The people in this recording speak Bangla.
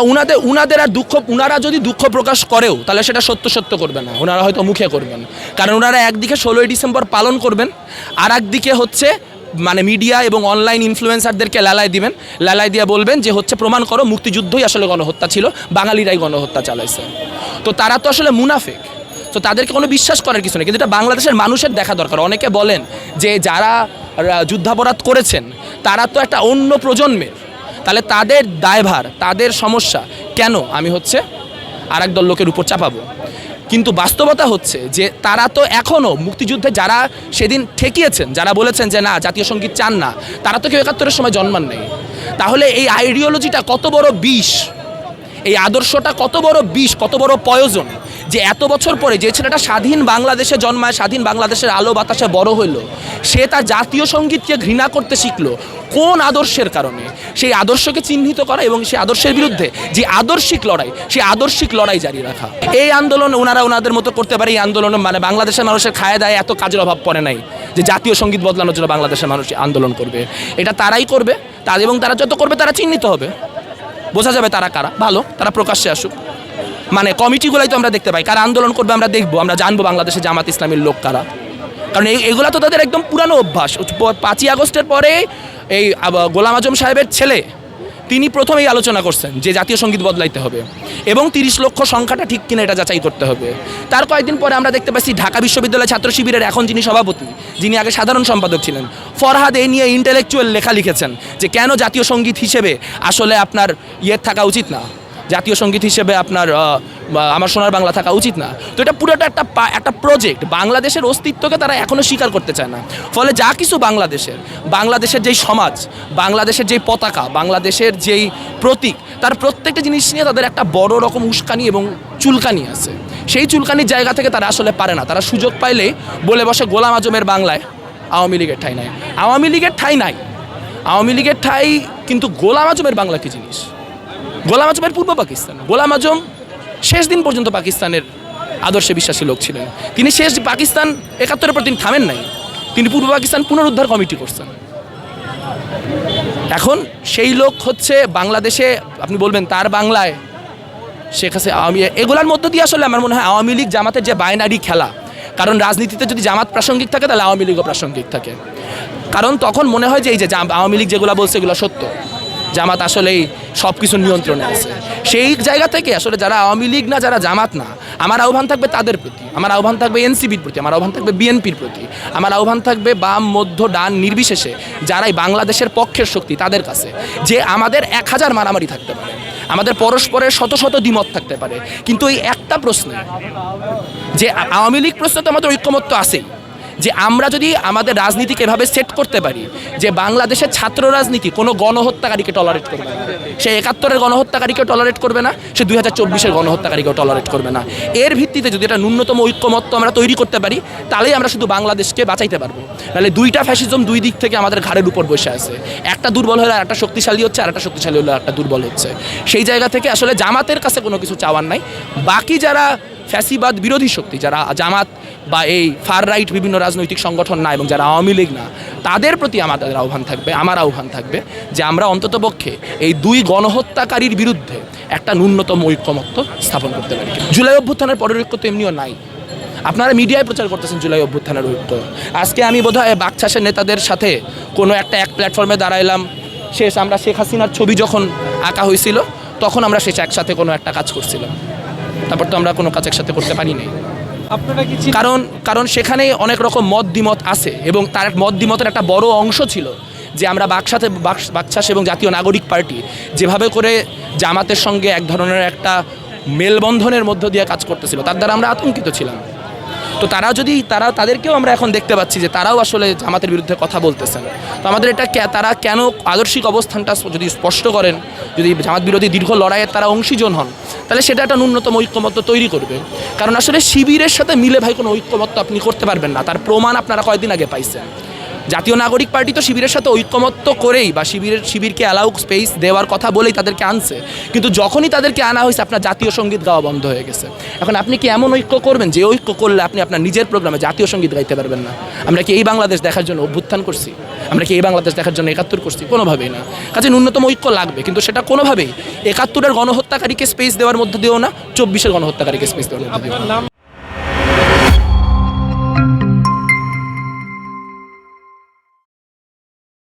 উনাদের উনাদের আর দুঃখ, উনারা যদি দুঃখ প্রকাশ করেও, তাহলে সেটা সত্য সত্য করবে না। ওনারা হয়তো মুখে করবেন। কারণ ওনারা একদিকে ষোলোই ডিসেম্বর পালন করবেন আর একদিকে হচ্ছে মানে মিডিয়া এবং অনলাইন ইনফ্লুয়েন্সারদেরকে লালায় দিবেন। লালায় দিয়ে বলবেন যে, হচ্ছে, প্রমাণ করো, মুক্তিযুদ্ধই আসলে গণহত্যা ছিল, বাঙালিরাই গণহত্যা চালাইছে। তো তারা তো আসলে মুনাফেক। তো তাদেরকে কোনো বিশ্বাস করার কিছু নেই। কিন্তু এটা বাংলাদেশের মানুষের দেখা দরকার। অনেকে বলেন যে, যারা যুদ্ধাপরাধ করেছেন, তারা তো একটা অন্য প্রজন্মের। তাহলে তাদের দায়ভার, তাদের সমস্যা, কেন আমি হচ্ছে আর একদল লোকের উপর চাপাবো? কিন্তু বাস্তবতা হচ্ছে যে তারা তো এখনও মুক্তিযুদ্ধে যারা সেদিন ঠেকিয়েছেন, যারা বলেছেন যে না, জাতীয় সংগীত চান না, তারা তো কেউ একাত্তরের সময় জন্মান নেই। তাহলে এই আইডিওলজিটা কত বড় বিষ? এই আদর্শটা কত বড় বিষ, কত বড় প্রয়োজন যে এত বছর পরে যে ছেলেটা স্বাধীন বাংলাদেশে জন্মায়, স্বাধীন বাংলাদেশের আলো বাতাসে বড় হইল, সে তার জাতীয় সঙ্গীতকে ঘৃণা করতে শিখলো কোন আদর্শের কারণে? সেই আদর্শকে চিহ্নিত করা এবং সেই আদর্শের বিরুদ্ধে যে আদর্শিক লড়াই, সেই আদর্শিক লড়াই জারি রাখা। এই আন্দোলন ওনারা ওনাদের মতো করতে পারে, এই আন্দোলন মানে বাংলাদেশের মানুষের খায় দায় এত কাজের অভাব পড়ে নাই যে জাতীয় সংগীত বদলানোর জন্য বাংলাদেশের মানুষ আন্দোলন করবে। এটা তারাই করবে, তার এবং তারা যত করবে তারা চিহ্নিত হবে। বোঝা যাবে তারা কারা, ভালো, তারা প্রকাশ্যে আসুক। মানে কমিটিগুলাই তো আমরা দেখতে পাই। কারা আন্দোলন করবে আমরা দেখব। আমরা জানব বাংলাদেশে জামাত ইসলামের লোক কারা। কারণ এগুলা তো তাদের একদম পুরানো অভ্যাস। পাঁচই আগস্টের পরে এই গোলাম আজম সাহেবের ছেলে, তিনি প্রথমেই আলোচনা করছেন যে জাতীয় সংগীত বদলাইতে হবে এবং তিরিশ লক্ষ সংখ্যাটা ঠিক কিনা এটা যাচাই করতে হবে। তার কয়েকদিন পরে আমরা দেখতে পাচ্ছি ঢাকা বিশ্ববিদ্যালয় ছাত্র শিবিরের এখন যিনি সভাপতি, যিনি আগে সাধারণ সম্পাদক ছিলেন, ফরহাদ এই নিয়ে ইন্টেলেকচুয়াল লেখা লিখেছেন যে কেন জাতীয় সংগীত হিসেবে আসলে আপনার ইয়ে থাকা উচিত না? জাতীয় সংগীত হিসেবে আপনার আমার সোনার বাংলা থাকা উচিত না। তো এটা পুরোটা একটা একটা প্রজেক্ট বাংলাদেশের অস্তিত্বকে তারা এখনও স্বীকার করতে চায় না। ফলে যা কিছু বাংলাদেশের বাংলাদেশের যেই সমাজ, বাংলাদেশের যেই পতাকা, বাংলাদেশের যেই প্রতীক, তার প্রত্যেকটা জিনিস নিয়ে তাদের একটা বড় রকম উস্কানি এবং চুলকানি আছে। সেই চুলকানির জায়গা থেকে তারা আসলে পারে না। তারা সুযোগ পাইলেই বলে বসে গোলাম আজমের বাংলায়, আওয়ামী লীগের ঠাই নাই। আওয়ামী লীগের ঠাই নাই। আওয়ামী লীগের ঠাই, কিন্তু গোলাম আজমের বাংলা কি জিনিস? গোলাম আজমের পূর্ব পাকিস্তান। গোলাম আজম শেষ দিন পর্যন্ত পাকিস্তানের আদর্শে বিশ্বাসী লোক ছিলেন। তিনি শেষ পাকিস্তান একাত্তরের পর তিনি থামেন নাই। তিনি পূর্ব পাকিস্তান পুনরুদ্ধার কমিটি করছেন। এখন সেই লোক হচ্ছে বাংলাদেশে, আপনি বলবেন তার বাংলায় শেখ হাসিনা, আওয়ামী এগুলোর মধ্য দিয়ে আসলে আমার মনে হয় আওয়ামী লীগ জামাতের যে বাইনারি খেলা, কারণ রাজনীতিতে যদি জামাত প্রাসঙ্গিক থাকে তাহলে আওয়ামী লীগও প্রাসঙ্গিক থাকে। কারণ তখন মনে হয় যে এই যে আওয়ামী লীগ যেগুলো বলছে এগুলো সত্য। জামাত আসলেই সব কিছু নিয়ন্ত্রণে আছে। সেই জায়গা থেকে আসলে যারা আওয়ামী লীগ না, যারা জামাত না, আমার আহ্বান থাকবে তাদের প্রতি। আমার আহ্বান থাকবে এনসিবির প্রতি, আমার আহ্বান থাকবে বিএনপির প্রতি। আমার আহ্বান থাকবে বাম, মধ্য, ডান, নির্বিশেষে যারাই বাংলাদেশের পক্ষের শক্তি তাদের কাছে। যে আমাদের এক হাজার মারামারি থাকতে পারে, আমাদের পরস্পরের শত শত দ্বিমত থাকতে পারে। কিন্তু এই একটা প্রশ্নে, যে আওয়ামী লীগ প্রশ্নে তো আমাদের ঐক্যমত্য আছেই। যে আমরা যদি আমাদের রাজনীতিকে এভাবে সেট করতে পারি, যে বাংলাদেশের ছাত্র রাজনীতি কোনো গণহত্যাকারীকে টলারেট করবে না। সে একাত্তরের গণহত্যাকারীকেও টলারেট করবে না, সে দুই হাজার চব্বিশের গণহত্যাকারীকেও টলারেট করবে না। এর ভিত্তিতে যদি একটা ন্যূনতম ঐক্যমত্য আমরা তৈরি করতে পারি, তাহলেই আমরা শুধু বাংলাদেশকে বাঁচাইতে পারব। নাহলে দুইটা ফ্যাসিজম দুই দিক থেকে আমাদের ঘাড়ের উপর বসে আছে। একটা দুর্বল হলে একটা শক্তিশালী হচ্ছে আর একটা শক্তিশালী হলে একটা দুর্বল হচ্ছে। সেই জায়গা থেকে আসলে জামাতের কাছে কোনো কিছু চাওয়ার নাই। বাকি যারা ফ্যাসিবাদ বিরোধী শক্তি যারা জামাত বা এই ফার রাইট বিভিন্ন রাজনৈতিক সংগঠন না এবং যারা আওয়ামী লীগ না, তাদের প্রতি আমাদের আহ্বান থাকবে, আমার আহ্বান থাকবে যে আমরা অন্ততপক্ষে এই দুই গণহত্যাকারীর বিরুদ্ধে একটা ন্যূনতম ঐক্যমত্য স্থাপন করতে পারি। জুলাই অভ্যুত্থানের পরের তো এমনিও নাই। আপনারা মিডিয়ায় প্রচার করতেছেন জুলাই অভ্যুত্থানের ঐক্য। আজকে আমি বোধহয় বাকচাষের নেতাদের সাথে কোনো একটা এক প্ল্যাটফর্মে দাঁড়াইলাম। শেষ আমরা শেখ হাসিনার ছবি যখন আঁকা হয়েছিল, তখন আমরা শেষ একসাথে কোনো একটা কাজ করছিলাম। তারপর তো আমরা কোনো কাজ একসাথে করতে পারি নাই। আপনারা কি কারণ কারণ সেখানে অনেক রকম মত দ্বিমত আছে এবং তার মত দ্বিমতের একটা বড় অংশ ছিল যে আমরা বাকসাতে বাক- বাকশাস এবং জাতীয় নাগরিক পার্টি যেভাবে করে জামাতের সঙ্গে এক ধরনের একটা মেলবন্ধনের মধ্য দিয়ে কাজ করতেছিল তার দ্বারা আমরা আতঙ্কিত ছিলাম। তো তারা যদি তারা তাদেরকেও আমরা এখন দেখতে পাচ্ছি যে তারাও আসলে জামাতের বিরুদ্ধে কথা বলতেছেন। তো আমাদের এটা তারা কেন আদর্শিক অবস্থানটা যদি স্পষ্ট করেন, যদি জামাত বিরোধী দীর্ঘ লড়াইয়ের তারা অংশীজন হন, তাহলে সেটা একটা ন্যূনতম ঐক্যমত্য তৈরি করবে। কারণ আসলে শিবিরের সাথে মিলে ভাই কোনো ঐক্যমত্য আপনি করতে পারবেন না। তার প্রমাণ আপনারা কয়েকদিন আগে পাইছেন? জাতীয় নাগরিক পার্টি তো শিবিরের সাথে ঐক্যমত্য করেই বা শিবিরের, শিবিরকে অ্যালাউ স্পেস দেওয়ার কথা বলেই তাদেরকে আনছে। কিন্তু যখনই তাদেরকে আনা হয়েছে, আপনার জাতীয় সংগীত গাওয়া বন্ধ হয়ে গেছে। এখন আপনি কি এমন ঐক্য করবেন, যে ঐক্য করলে আপনি আপনার নিজের প্রোগ্রামে জাতীয় সংগীত গাইতে পারবেন না? আমরা কি এই বাংলাদেশ দেখার জন্য অভ্যুত্থান করছি? আমরা কি এই বাংলাদেশ দেখার জন্য একাত্তর করছি? কোনোভাবেই না। কাজে ন্যূনতম ঐক্য লাগবে, কিন্তু সেটা কোনোভাবেই একাত্তরের গণহত্যাকারীকে স্পেস দেওয়ার মধ্যে দিও না, চব্বিশের গণহত্যাকারীকে স্পেস দেওয়ার মধ্যে নাম